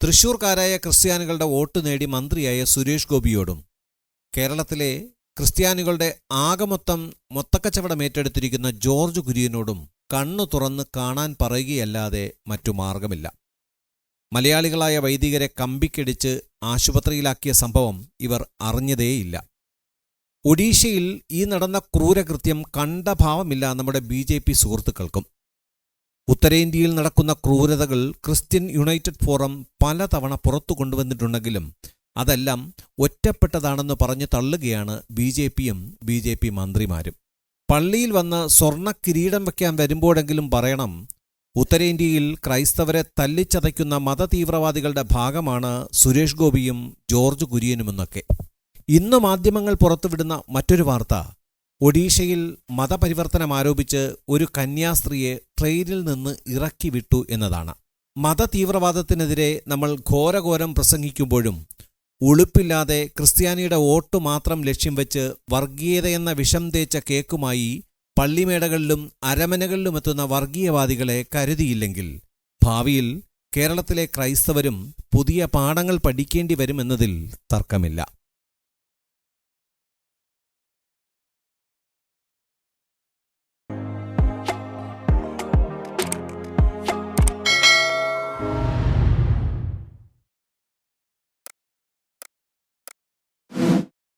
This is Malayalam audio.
തൃശൂർക്കാരായ ക്രിസ്ത്യാനികളുടെ വോട്ട് നേടി മന്ത്രിയായ സുരേഷ് ഗോപിയോടും കേരളത്തിലെ ക്രിസ്ത്യാനികളുടെ ആകമൊത്തം മൊത്തക്കച്ചവടം ഏറ്റെടുത്തിരിക്കുന്ന ജോർജ് കുര്യനോടും കണ്ണു തുറന്ന് കാണാൻ പറയുകയല്ലാതെ മറ്റു മാർഗമില്ല. മലയാളികളായ വൈദികരെ കമ്പിക്കടിച്ച് ആശുപത്രിയിലാക്കിയ സംഭവം ഇവർ അറിഞ്ഞതേയില്ല. ഒഡീഷയിൽ ഈ നടന്ന ക്രൂരകൃത്യം കണ്ട ഭാവമില്ല നമ്മുടെ ബി സുഹൃത്തുക്കൾക്കും. ഉത്തരേന്ത്യയിൽ നടക്കുന്ന ക്രൂരതകൾ ക്രിസ്ത്യൻ യുണൈറ്റഡ് ഫോറം പലതവണ പുറത്തു കൊണ്ടുവന്നിട്ടുണ്ടെങ്കിലും അതെല്ലാം ഒറ്റപ്പെട്ടതാണെന്ന് പറഞ്ഞു തള്ളുകയാണ് ബി ജെ പിയും ബി ജെ പി മന്ത്രിമാരും. പള്ളിയിൽ വന്ന് സ്വർണ കിരീടം വയ്ക്കാൻ വരുമ്പോഴെങ്കിലും പറയണം ഉത്തരേന്ത്യയിൽ ക്രൈസ്തവരെ തല്ലിച്ചതയ്ക്കുന്ന മതതീവ്രവാദികളുടെ ഭാഗമാണ് സുരേഷ് ഗോപിയും ജോർജ് കുര്യനുമെന്നൊക്കെ. ഇന്ന് മാധ്യമങ്ങൾ പുറത്തുവിടുന്ന മറ്റൊരു വാർത്ത ഒഡീഷയിൽ മതപരിവർത്തനം ആരോപിച്ച് ഒരു കന്യാസ്ത്രീയെ ട്രെയിനിൽ നിന്ന് ഇറക്കി വിട്ടു എന്നതാണ്. മതതീവ്രവാദത്തിനെതിരെ നമ്മൾ ഘോരഘോരം പ്രസംഗിക്കുമ്പോഴും ഉളുപ്പില്ലാതെ ക്രിസ്ത്യാനിയുടെ വോട്ട് മാത്രം ലക്ഷ്യം വെച്ച് വർഗീയതയെന്ന വിഷം തേച്ച കേക്കുമായി പള്ളിമേടകളിലും അരമനകളിലുമെത്തുന്ന വർഗീയവാദികളെ കരുതിയില്ലെങ്കിൽ ഭാവിയിൽ കേരളത്തിലെ ക്രൈസ്തവരും പുതിയ പാഠങ്ങൾ പഠിക്കേണ്ടി വരുമെന്നതിൽ തർക്കമില്ല.